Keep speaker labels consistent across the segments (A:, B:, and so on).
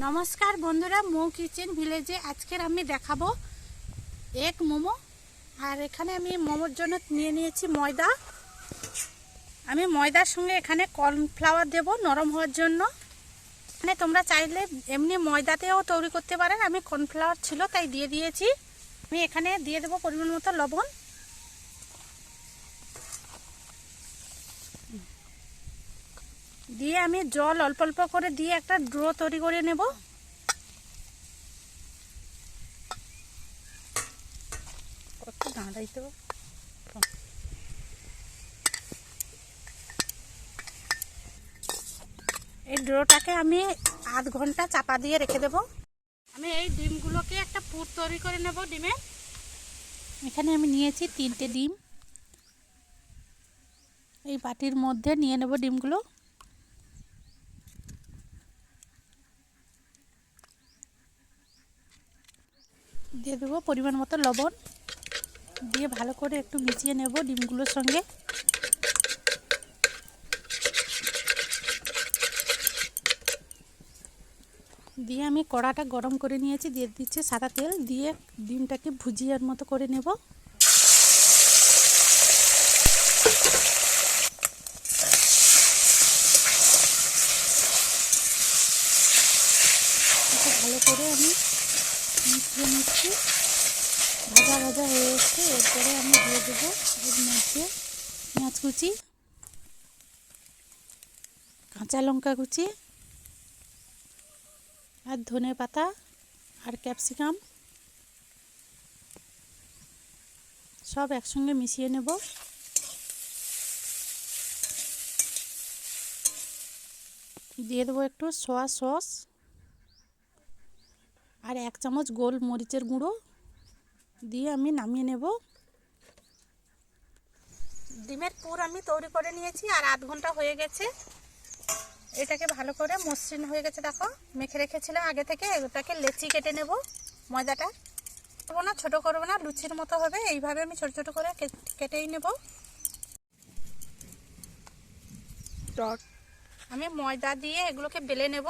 A: নমস্কার বন্ধুরা, মৌ কিচেন ভিলেজে আজকের আমি দেখাবো এক মোমো। আর এখানে আমি মোমোর জন্য নিয়ে নিয়েছি ময়দা। আমি ময়দার সঙ্গে এখানে কর্নফ্লাওয়ার দেব নরম হওয়ার জন্য। মানে তোমরা চাইলে এমনি ময়দাতেও তৈরি করতে পারেন। আমি কর্নফ্লাওয়ার ছিল, তাই দিয়ে দিয়েছি। আমি এখানে দিয়ে দেবো পরিমাণ মতো লবণ। দিয়ে আমি জল অল্প অল্প করে দিয়ে একটা ড্রো তৈরি করে নেব। কত দাঁড়াইতে এই ড্রোটাকে আমি আধ ঘণ্টা চাপা দিয়ে রেখে দেব। আমি এই ডিমগুলোকে একটা পুর তৈরি করে নেব ডিমে। এখানে আমি নিয়েছি তিনটে ডিম। এই বাটির মধ্যে নিয়ে নেব ডিমগুলো। দিয়ে দেবো পরিমাণ মতো লবণ। দিয়ে ভালো করে একটু মিশিয়ে নেব ডিমগুলোর সঙ্গে। দিয়ে আমি কড়াটা গরম করে নিয়েছি, দিয়ে দিচ্ছে সাদা তেল। দিয়ে ডিমটাকে ভুজিয়ার মতো করে নেব ভালো করে আমি মিশিয়ে নিচ্ছি। ভাজা ভাজা হয়ে এসছে, এরপরে আমি দিয়ে দেবো এর মধ্যে পেঁয়াজ কুচি, কাঁচা লঙ্কা কুচি আর ধনে পাতা আর ক্যাপসিকাম। সব একসঙ্গে মিশিয়ে নেব। দিয়ে দেবো একটু সোয়া সস। আর এক চামচ গোল মরিচের গুঁড়ো দিয়ে আমি নামিয়ে নেব। ডিমের পুর আমি তৈরি করে নিয়েছি আর আধ ঘণ্টা হয়ে গেছে। এটাকে ভালো করে মসৃণ হয়ে গেছে দেখো। মেখে রেখেছিলাম আগে থেকে ওটাকে লেচি কেটে নেব ময়দাটা। করব না ছোটো করব না লুচির মতো হবে। এইভাবে আমি ছোট ছোট করে কেটেই নেব। আমি ময়দা দিয়ে এগুলোকে বেলে নেব।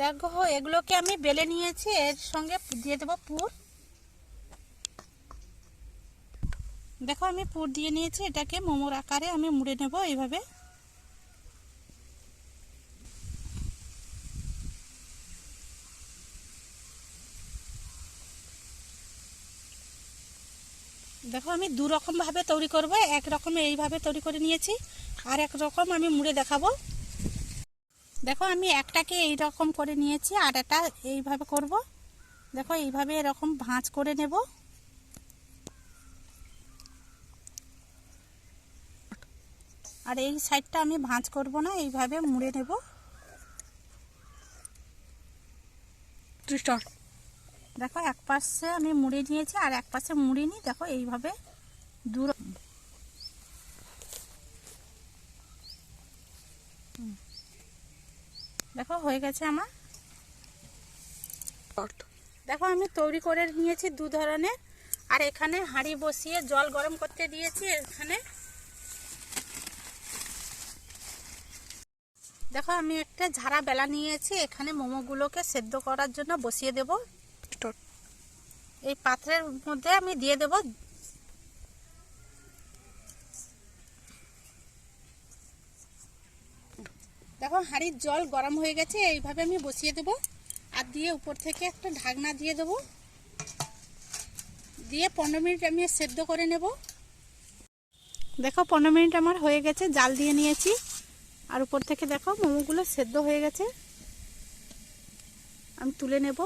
A: দেখো, এগুলোকে আমি বেলে নিয়েছি, এর সঙ্গে দিয়ে দেবো পুর। দেখো, আমি পুর দিয়ে নিয়েছি, এটাকে মোমোর আকারে আমি মুড়ে নেব এইভাবে। দেখো, আমি দু রকম ভাবে তৈরি করব এক রকম এইভাবে তৈরি করে নিয়েছি, আর এক রকম আমি মুড়ে দেখাবো। দেখো আমি একটাকে এই রকম করে নিয়েছি আর এটা এইভাবে করব। দেখো এইভাবে এরকম ভাঁজ করে নেব। আর এই সাইডটা আমি ভাঁজ করব না এইভাবে মুড়ে নেব। দেখো এক পাশে আমি মুড়ে নিয়েছি আর এক পাশে মুড়ে নিই। দেখো এইভাবে দূর দেখো হয়ে গেছে আমার। দেখো আমি তৈরি করে নিয়েছি দু ধরনের। আর এখানে হাঁড়ি বসিয়ে জল গরম করতে দিয়েছি এখানে। দেখো আমি একটা ঝাড়া বেলা নিয়েছি। এখানে মোমোগুলোকে সেদ্ধ করার জন্য বসিয়ে দেব। এই পাত্রের মধ্যে আমি দিয়ে দেব দেখো হাঁড়ির জল গরম হয়ে গেছে এইভাবে আমি বসিয়ে দেব। আর দিয়ে উপর থেকে একটা ঢাকনা দিয়ে দেব। দিয়ে পনেরো মিনিট আমি সেদ্ধ করে নেব। দেখো পনেরো মিনিট আমার হয়ে গেছে জাল দিয়ে নিয়েছি। আর উপর থেকে দেখো মোমোগুলো সেদ্ধ হয়ে গেছে। আমি তুলে নেব।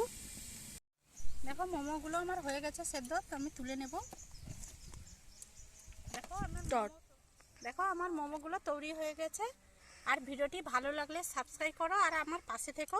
A: দেখো মোমোগুলো আমার হয়ে গেছে সেদ্ধ তো আমি তুলে নেব। দেখো আমার দেখো আমার মোমোগুলো তৈরি হয়ে গেছে। আর ভিডিওটি ভালো লাগলে সাবস্ক্রাইব করো আর আমার পাশে থেকো